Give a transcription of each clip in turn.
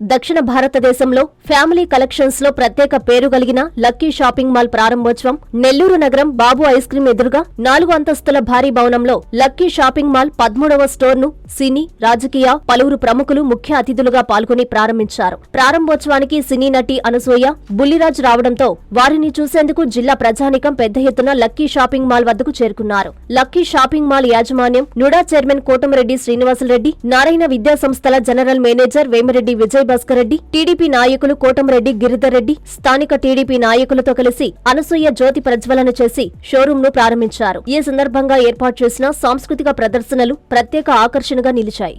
దక్షిణ భారతదేశంలో ఫ్యామిలీ కలెక్షన్స్లో ప్రత్యేక పేరు కలిగిన లక్కీ షాపింగ్ మాల్ ప్రారంభోత్సవం నెల్లూరు నగరం బాబు ఐస్ క్రీం ఎదురుగా నాలుగు అంతస్తుల భారీ భవనంలో లక్కీ షాపింగ్ మాల్ పదమూడవ స్టోర్ను సినీ రాజకీయ పలువురు ప్రముఖులు ముఖ్య అతిథులుగా పాల్గొని ప్రారంభించారు. ప్రారంభోత్సవానికి సినీ నటి అనసూయ బుల్లిరాజ్ రావడంతో వారిని చూసేందుకు జిల్లా ప్రజానికం పెద్ద ఎత్తున లక్కీ షాపింగ్ మాల్ వద్దకు చేరుకున్నారు. లక్కీ షాపింగ్ మాల్ యాజమాన్యం నుడా చైర్మన్ కోటమిరెడ్డి శ్రీనివాసరెడ్డి నారాయణ విద్యా సంస్థల general manager Vemireddy Vijay Vijayabhaskar Reddy TDP నాయకులు కోటంరెడ్డి గిరిధర్ రెడ్డి స్థానిక టీడీపీ నాయకులతో కలిసి అనసూయ జ్యోతి ప్రజ్వలన చేసి షోరూం ను ప్రారంభించారు. ఈ సందర్భంగా ఏర్పాటు చేసిన సాంస్కృతిక ప్రదర్శనలు ప్రత్యేక ఆకర్షణగా నిలిచాయి.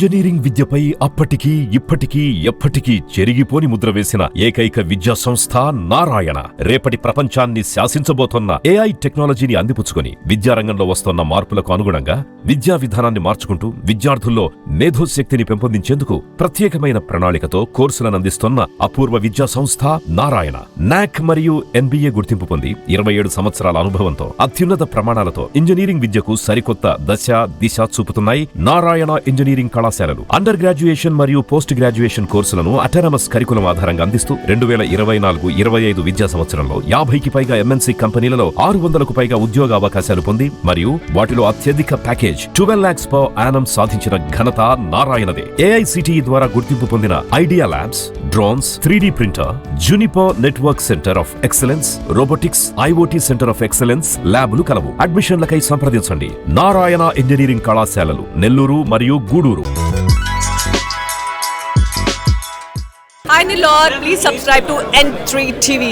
ఇంజనీరింగ్ విద్యపై అప్పటికీ ఇప్పటికీ ఎప్పటికీ చెరిగిపోని ముద్ర వేసిన ఏకైక విద్యా సంస్థ నారాయణ. రేపటి ప్రపంచాన్ని శాసించబోతోన్న ఏఐ టెక్నాలజీని అందిపుచ్చుకుని విద్యారంగంలో వస్తోన్న మార్పులకు అనుగుణంగా విద్యా విధానాన్ని మార్చుకుంటూ విద్యార్థుల్లో మేధోశక్తిని పెంపొందించేందుకు ప్రత్యేకమైన ప్రణాళికతో కోర్సులను అందిస్తున్న అపూర్వ విద్యా సంస్థ నారాయణ. నాక్ మరియు ఎన్బీఏ గుర్తింపు పొంది ఇరవై ఏడు సంవత్సరాల అనుభవంతో అత్యున్నత ప్రమాణాలతో ఇంజనీరింగ్ విద్యకు సరికొత్త దశ దిశ చూపుతున్నాయి నారాయణ ఇంజనీరింగ్ కళాశాలలు. అండర్ గ్రాడ్యుయేషన్ మరియు పోస్ట్ గ్రాడ్యుయేషన్ కోర్సులను అటానమస్ కరికులం ఆధారంగా అందిస్తూ రెండు వేల ఇరవై నాలుగు ఇరవై ఐదు విద్యా సంవత్సరంలో యాభైకి పైగా ఎంఎన్సీ కంపెనీలలో ఆరు వందలకు పైగా ఉద్యోగ అవకాశాలు పొంది మరియు వాటిలో అత్యధిక package twelve lakhs per annum సాధించిన ఘనత నారాయణదే. ఏఐసిటిఈ ద్వారా గుర్తింపు పొందిన idea labs drones three printer juniper network centre of excellence robotics IoT centre of excellence ల్యాబ్లు కలవు. అడ్మిషన్లకై సంప్రదించండి. నారాయణ ఇంజనీరింగ్ కళాశాలలు నెల్లూరు మరియు Gudur. Hi Nilor, please subscribe to N3 TV.